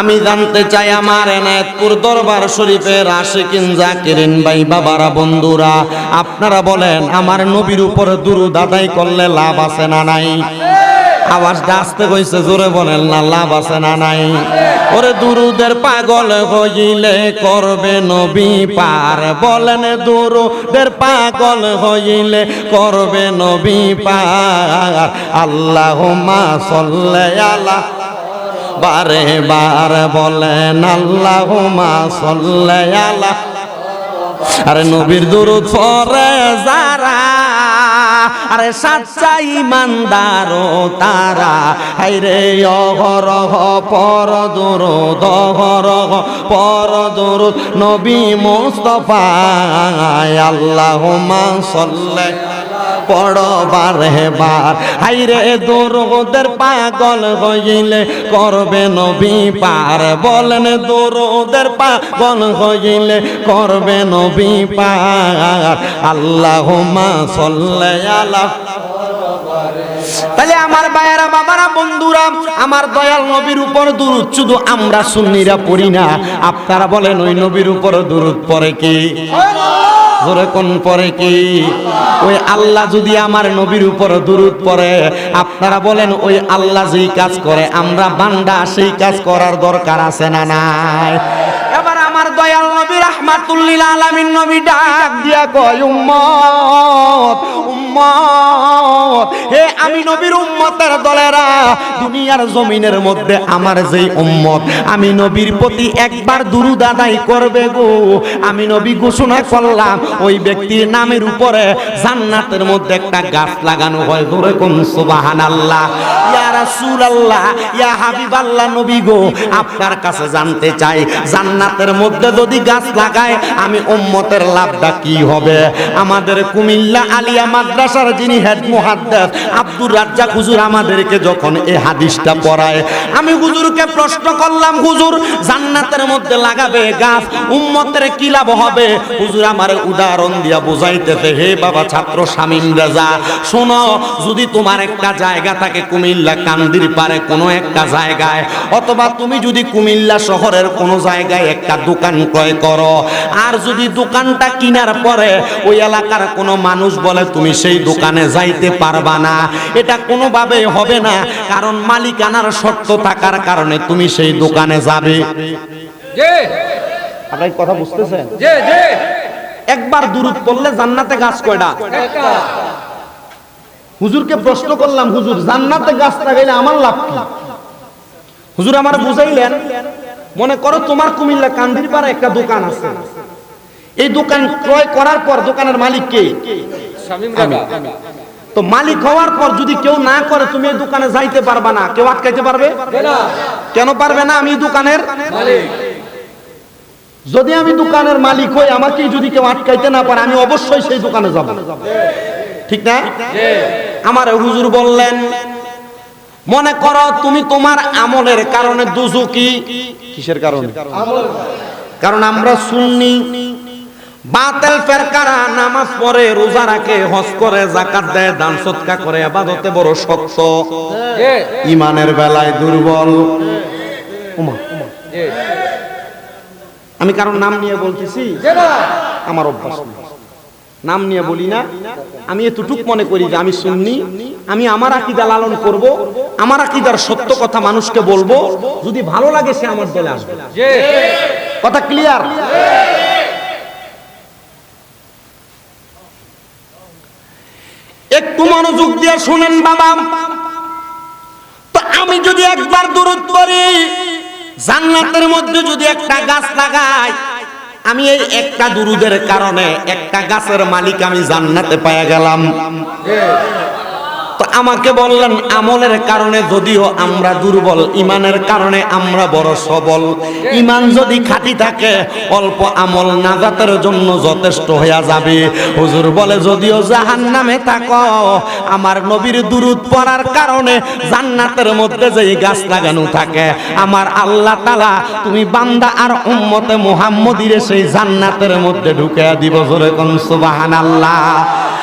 আমি জানতে চাই আমার এনায়তপুর দরবার শরীফের আশিকিন জাকিরিন ভাই বাবারা, বন্ধুরা, আপনারা বলেন, আমার নবীর উপর দুরুদ আদায় করলে লাভ আছে না নাই? আওয়াজটা আসতে কইছে, জোরে বলেন না, লাভ আছে না নাই? ওরে দুরুদের পাগল হইলে করবে নবী পার। বলেন, দুরুদের পাগল হইলে করবে নবী পার। আল্লাহুম্মা সাল্লি আলা বারে বার বলেন সাল্লি আলা আরে নবীর দুরুদ পরে যারা, আরে সাচ্চা ইমানদার তারা। হাইরে অহরহ, পর দুরুদ, অহরহ, পর দুরুদ। নবী মুস্তফা আল্লাহুম্মা সাল্লি পড়বার হেবার হাইরে দোরদের পাগল হইলে করবে নবী পার। বলেন দোরদের পাগল হইলে করবে নবী পার। আল্লাহ মা সল্লে আলা তাহলে আমার বায়েরা বাবারা, বন্ধুরা, আমার দয়াল নবীর উপর দুরুদ শুধু আমরা সুন্নিরা পড়ি না। আপনারা বলেন, ওই নবীর উপর দুরুদ পড়ে কি? জোরে পরে কি? ওই আল্লাহ যদি আমার নবীর উপর দুরুদ পড়ে, আপনারা বলেন, ওই আল্লাহ যেই কাজ করে, আমরা বান্দা সেই কাজ করার দরকার আছে না নাই? রাহমাতুল্লিল আলামিন নবী ডাক দিয়া কয়, উম্মত উম্মত, হে আমি নবীর উম্মতের দলেরা, দুনিয়ার জমিনের মধ্যে আমার যেই উম্মত, আমি নবীর প্রতি একবার দুরুদ আদায় করবে গো। আমি নবী ঘোষণা করলাম, ওই ব্যক্তির নামের উপরে জান্নাতের মধ্যে একটা গাছ লাগানো হয়। ধরে কোন সুবহানাল্লাহ। ইয়া রাসূলুল্লাহ, ইয়া হাবিবাল্লাহ নবী গো, আপনার কাছে জানতে চাই, জান্নাতের মধ্যে যদি গাছ লাগায় আমি উম্মতের লাভটা কি হবে? আমাদের কুমিল্লা আলিয়া মাদ্রাসার যিনি হেড মুহাদ্দিস আব্দুর রাজ্জাক হুজুর আমাদেরকে যখন এই হাদিসটা পড়ায়, আমি হুজুরকে প্রশ্ন করলাম, হুজুর, জান্নাতের মধ্যে লাগাবে গাছ, উম্মতের কি লাভ হবে? হুজুর আমার উদাহরণ দিয়া বুঝাইতেছে, হে বাবা ছাত্র শামীম রাজা, শোনো, যদি তোমার একটা জায়গা থাকে কুমিল্লা কান্দির পারে কোনো একটা জায়গায়, অথবা তুমি যদি কুমিল্লা শহরের কোনো জায়গায় একটা দোকান ক্রয় করো আর যদি দোকানটা কিনার পরে ওই এলাকার কোনো মানুষ বলে তুমি সেই দোকানে যাইতে পারবা না। এটা কোনোভাবেই হবে না কারণ মালিকানার শর্ত থাকার কারণে তুমি সেই দোকানে যাবে। আপনার কথা বুঝতেছেন? একবার দূরত পড়লে জান্নাতে গাছ কয়টা? হুজুরকে প্রশ্ন করলাম হুজুর জান্নাতে গাছ লাগাইলে আমার লাভ কি? হুজুর আমার বুঝাইলেন মনে করো তোমার কুমিল্লা কান্দির পাড়া একটা দোকান আছে। এই দোকান ক্রয় করার পর দোকানের মালিক কে? তো মালিক হওয়ার পর যদি কেউ না করে তুমি এই দোকানে যাইতে পারবা না। কেউ আটকাইতে পারবে? কেন? পারবে না আমি দোকানের? মালিক। যদি আমি দোকানের মালিক হই আমাকে যদি কেউ আটকাইতে না পারে আমি অবশ্যই সেই দোকানে যাব। ঠিক না? আমার হুজুর বললেন মনে করো তুমি তোমার আমলের কারণে দুজুকি কিসের কারণে? কারণ? আমরা সুন্নি। বাতেল ফেরকারা নামাজ পড়ে রোজা রাখে হজ করে জাকাত দেয় দান সৎকা করে আবাদতে বড় শক্ত। ইমানের বেলায় দুর্বল। আমি কারণ নাম নিয়ে বলতেছি? আমার অভ্যাস। নাম নিয়ে বলি না। আমি এতটুক মনে করি যে আমি সুন্নি। আমি আমার আকিদা লালন করব, আমার আকিদার সত্য কথা মানুষকে বলব। যদি ভালো লাগে সে আমার দলে আসবে। কথা ক্লিয়ার একটু মনোযোগ দিয়ে শুনেন বাবা। তো আমি যদি একবার দূরত করি জান্নাতের মধ্যে যদি একটা গাছ লাগাই আমি এই একটা দুরুদের কারণে একটা গাছের মালিক আমি জান্নাতে পায়া গেলাম। তো আমাকে বললেন, আমলের কারণে যদিও আমরা দুর্বল, ইমানের কারণে আমরা বড় সবল। ইমান যদি খাঁটি থাকে, অল্প আমল নাজাতের জন্য যথেষ্ট হইয়া যাবে। হুজুর বলে, যদিও জাহান নামে থাকো, আমার নবীর দুরুদ পড়ার কারণে জান্নাতের মধ্যে যেই গাছ লাগানো থাকে, আমার আল্লাহ তালা তুমি বান্দা আর উম্মতে মুহাম্মদিরে সেই জান্নাতের মধ্যে ঢুকে দিব। জোরে কোন আল্লাহ